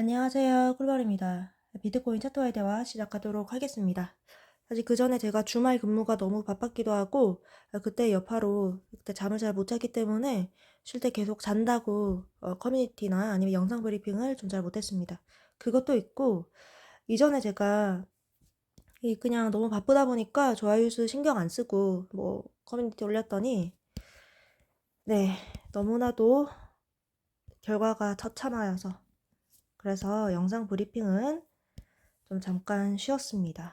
안녕하세요. 꿀벌입니다. 비트코인 차트와의 대화 시작하도록 하겠습니다. 사실 그 전에 제가 주말 근무가 너무 바빴기도 하고, 아, 그때 여파로 그때 잠을 잘못 잤기 때문에 쉴 때 계속 잔다고 어, 커뮤니티나 아니면 영상 브리핑을 좀 잘 못했습니다. 그것도 있고, 이전에 제가 이 그냥 너무 바쁘다 보니까 좋아요 수 신경 안 쓰고 뭐 커뮤니티 올렸더니, 네, 너무나도 결과가 처참하여서 그래서 영상 브리핑은 좀 잠깐 쉬었습니다.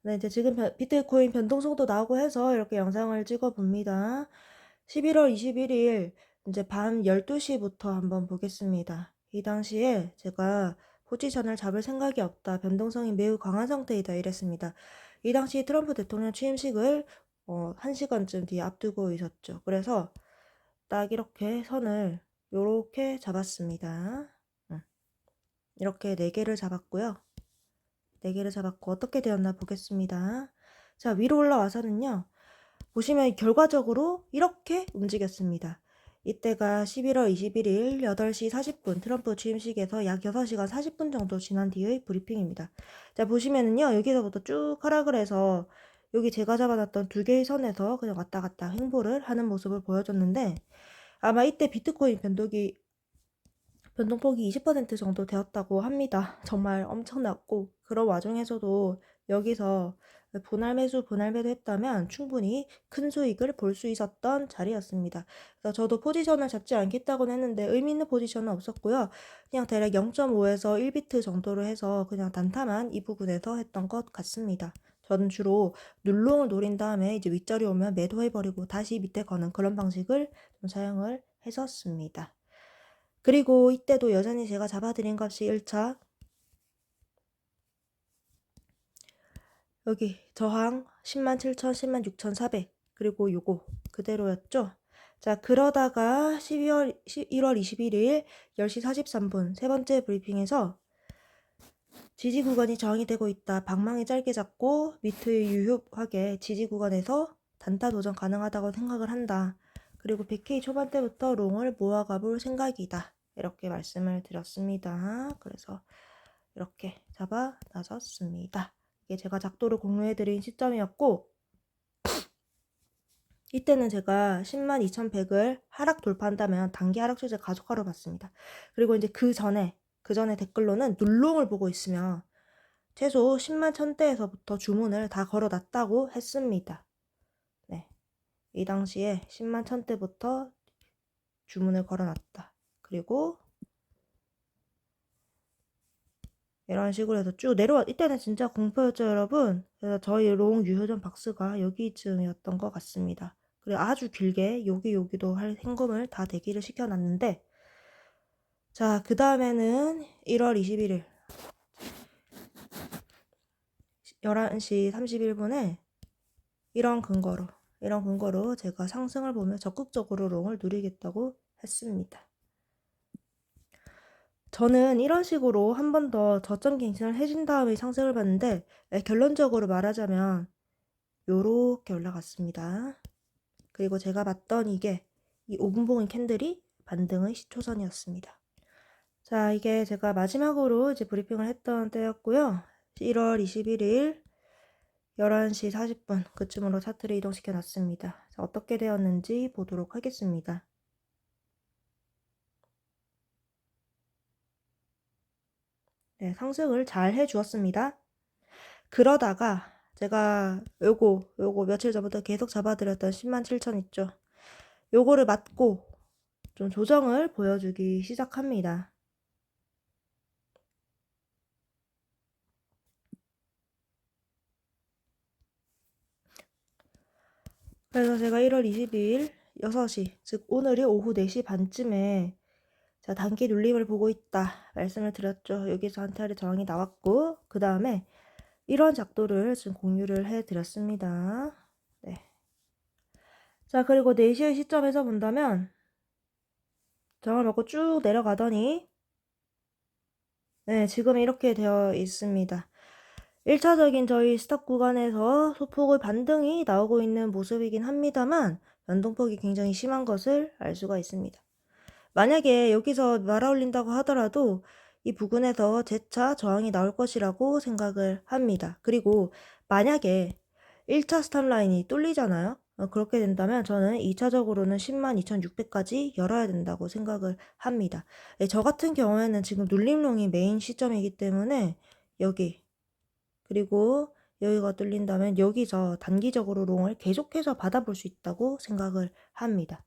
네, 이제 지금 변- 비트코인 변동성도 나오고 해서 이렇게 영상을 찍어 봅니다. 11월 21일 이제 밤 12시부터 한번 보겠습니다. 이 당시에 제가 포지션을 잡을 생각이 없다. 변동성이 매우 강한 상태이다. 이랬습니다. 이 당시 트럼프 대통령 취임식을 어, 1시간쯤 뒤에 앞두고 있었죠. 그래서 딱 이렇게 선을 요렇게 잡았습니다. 응. 이렇게 4개를 잡았고요. 4개를 잡았고 어떻게 되었나 보겠습니다. 자, 위로 올라와서는요. 보시면 결과적으로 이렇게 움직였습니다. 이때가 11월 21일 8시 40분 트럼프 취임식에서 약 6시간 40분 정도 지난 뒤의 브리핑입니다. 자, 보시면은요. 여기서부터 쭉 하락을 해서 여기 제가 잡아놨던 두 개의 선에서 그냥 왔다 갔다 횡보를 하는 모습을 보여줬는데 아마 이때 비트코인 변동이 변동폭이 20% 정도 되었다고 합니다. 정말 엄청났고 그런 와중에서도 여기서 분할 매수, 분할 매도 했다면 충분히 큰 수익을 볼 수 있었던 자리였습니다. 그래서 저도 포지션을 잡지 않겠다고는 했는데 의미 있는 포지션은 없었고요. 그냥 대략 0.5에서 1비트 정도로 해서 그냥 단타만 이 부분에서 했던 것 같습니다. 저는 주로 눌롱을 노린 다음에 이제 윗자리 오면 매도해버리고 다시 밑에 거는 그런 방식을 좀 사용을 했었습니다. 그리고 이때도 여전히 제가 잡아드린 값이 1차 여기 저항 10만 7천, 10만 6천 4백 그리고 요거 그대로였죠. 자 그러다가 12월 1월 21일 10시 43분 세 번째 브리핑에서 지지 구간이 저항이 되고 있다. 방망이 짧게 잡고 미트의 유효하게 지지 구간에서 단타 도전 가능하다고 생각을 한다. 그리고 100K 초반대부터 롱을 모아가 볼 생각이다. 이렇게 말씀을 드렸습니다. 그래서 이렇게 잡아 나섰습니다. 이게 제가 작도를 공유해드린 시점이었고 이때는 제가 10만 2100을 하락 돌파한다면 단기 하락 추세 가속화로 봤습니다. 그리고 이제 그 전에 그 전에 댓글로는 눌롱을 보고 있으면 최소 10만 1000대에서부터 주문을 다 걸어놨다고 했습니다. 네. 이 당시에 10만 1000대부터 주문을 걸어놨다. 그리고 이런 식으로 해서 쭉 내려와 이때는 진짜 공포였죠 여러분 그래서 저희 롱 유효전 박스가 여기쯤이었던 것 같습니다 그리고 아주 길게 여기 여기도 할 현금을 다 대기를 시켜놨는데 자 그 다음에는 1월 21일 11시 31분에 이런 근거로 이런 근거로 제가 상승을 보며 적극적으로 롱을 누리겠다고 했습니다. 저는 이런 식으로 한 번 더 저점 갱신을 해준 다음에 상승을 봤는데 에, 결론적으로 말하자면 요렇게 올라갔습니다. 그리고 제가 봤던 이게 이 5분 봉인 캔들이 반등의 시초선이었습니다. 자, 이게 제가 마지막으로 이제 브리핑을 했던 때였고요. 1월 21일 11시 40분 그쯤으로 차트를 이동시켜 놨습니다. 자, 어떻게 되었는지 보도록 하겠습니다. 네, 상승을 잘 해주었습니다. 그러다가 제가 요거 요거 며칠 전부터 계속 잡아드렸던 10만 7천 있죠. 요거를 맞고 좀 조정을 보여주기 시작합니다. 그래서 제가 1월 22일 6시, 즉 오늘이 오후 4시 반쯤에 자, 단기 눌림을 보고 있다 말씀을 드렸죠. 여기서 한타리 저항이 나왔고 그 다음에 이런 작도를 지금 공유를 해드렸습니다. 네. 자 그리고 4시의 시점에서 본다면 저항을 먹고 쭉 내려가더니 네 지금 이렇게 되어 있습니다. 1차적인 저희 스탑 구간에서 소폭의 반등이 나오고 있는 모습이긴 합니다만 변동폭이 굉장히 심한 것을 알 수가 있습니다. 만약에 여기서 말아 올린다고 하더라도 이 부근에서 재차 저항이 나올 것이라고 생각을 합니다. 그리고 만약에 1차 스탑 라인이 뚫리잖아요. 어, 그렇게 된다면 저는 2차적으로는 10만 2,600까지 열어야 된다고 생각을 합니다. 예, 저 같은 경우에는 지금 눌림롱이 메인 시점이기 때문에 여기 그리고 여기가 뚫린다면 여기서 단기적으로 롱을 계속해서 받아볼 수 있다고 생각을 합니다.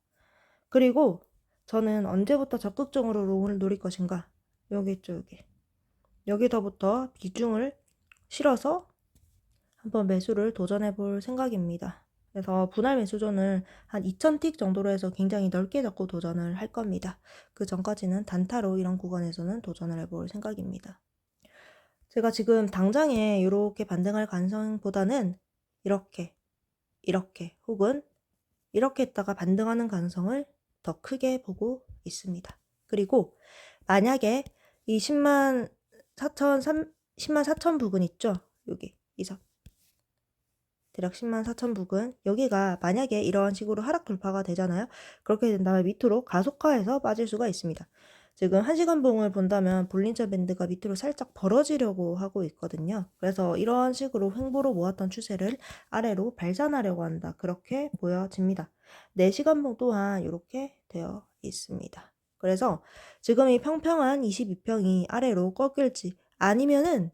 그리고 저는 언제부터 적극적으로 롱을 노릴 것인가? 여기 여기. 여기서부터 비중을 실어서 한번 매수를 도전해 볼 생각입니다. 그래서 분할 매수존을 한 2,000틱 정도로 해서 굉장히 넓게 잡고 도전을 할 겁니다. 그 전까지는 단타로 이런 구간에서는 도전을 해볼 생각입니다. 제가 지금 당장에 이렇게 반등할 가능성보다는 이렇게, 이렇게 혹은 이렇게 했다가 반등하는 가능성을 더 크게 보고 있습니다. 그리고 만약에 이 10만 4천 3 10만 4천 부근 있죠? 여기 이선 대략 10만 4천 부근 여기가 만약에 이런 식으로 하락 돌파가 되잖아요. 그렇게 된다면 밑으로 가속화해서 빠질 수가 있습니다. 지금 1시간 봉을 본다면 볼린저 밴드가 밑으로 살짝 벌어지려고 하고 있거든요. 그래서 이런 식으로 횡보로 모았던 추세를 아래로 발산하려고 한다. 그렇게 보여집니다. 4시간 봉 또한 이렇게 되어 있습니다. 그래서 지금 이 평평한 22평이 아래로 꺾일지 아니면은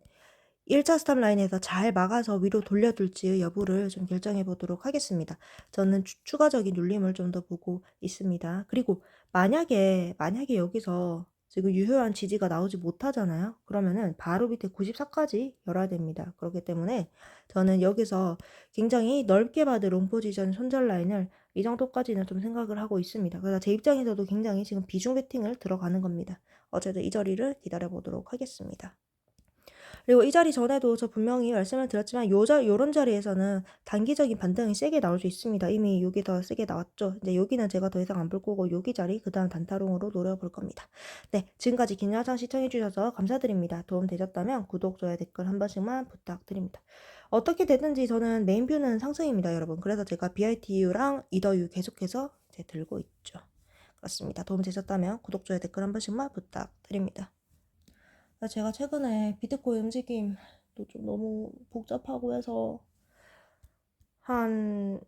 1차 스탑 라인에서 잘 막아서 위로 돌려둘지 여부를 좀 결정해 보도록 하겠습니다. 저는 추, 추가적인 눌림을 좀 더 보고 있습니다. 그리고 만약에 만약에 여기서 지금 유효한 지지가 나오지 못하잖아요. 그러면은 바로 밑에 94까지 열어야 됩니다. 그렇기 때문에 저는 여기서 굉장히 넓게 받은 롱 포지션 손절 라인을 이 정도까지는 좀 생각을 하고 있습니다. 그래서 제 입장에서도 굉장히 지금 비중 베팅을 들어가는 겁니다. 어쨌든 이 자리를 기다려 보도록 하겠습니다. 그리고 이 자리 전에도 저 분명히 말씀을 드렸지만 요 자, 요런 자리에서는 단기적인 반등이 세게 나올 수 있습니다. 이미 여기 더 세게 나왔죠. 이제 여기는 제가 더 이상 안 볼 거고 여기 자리 그 다음 단타롱으로 노려볼 겁니다. 네, 지금까지 긴 영상 시청해주셔서 감사드립니다. 도움 되셨다면 구독, 좋아요, 댓글 한 번씩만 부탁드립니다. 어떻게 되든지 저는 메인뷰는 상승입니다, 여러분. 그래서 제가 BITU랑 이더유 계속해서 이제 들고 있죠. 그렇습니다. 도움 되셨다면 구독, 좋아요, 댓글 한 번씩만 부탁드립니다. 제가 최근에 비트코인 움직임도 좀 너무 복잡하고 해서 한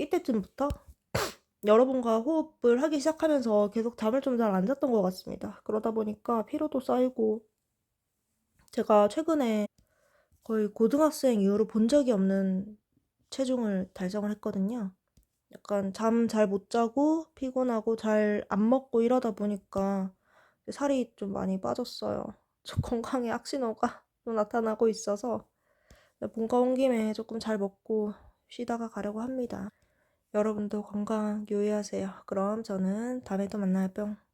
이때쯤부터 여러분과 호흡을 하기 시작하면서 계속 잠을 좀 잘 안 잤던 것 같습니다. 그러다 보니까 피로도 쌓이고 제가 최근에 거의 고등학생 이후로 본 적이 없는 체중을 달성을 했거든요. 약간 잠 잘 못 자고 피곤하고 잘 안 먹고 이러다 보니까 살이 좀 많이 빠졌어요. 저 건강에 악신호가 좀 나타나고 있어서 본가 온 김에 조금 잘 먹고 쉬다가 가려고 합니다. 여러분도 건강 유의하세요. 그럼 저는 다음에 또 만나요. 뿅.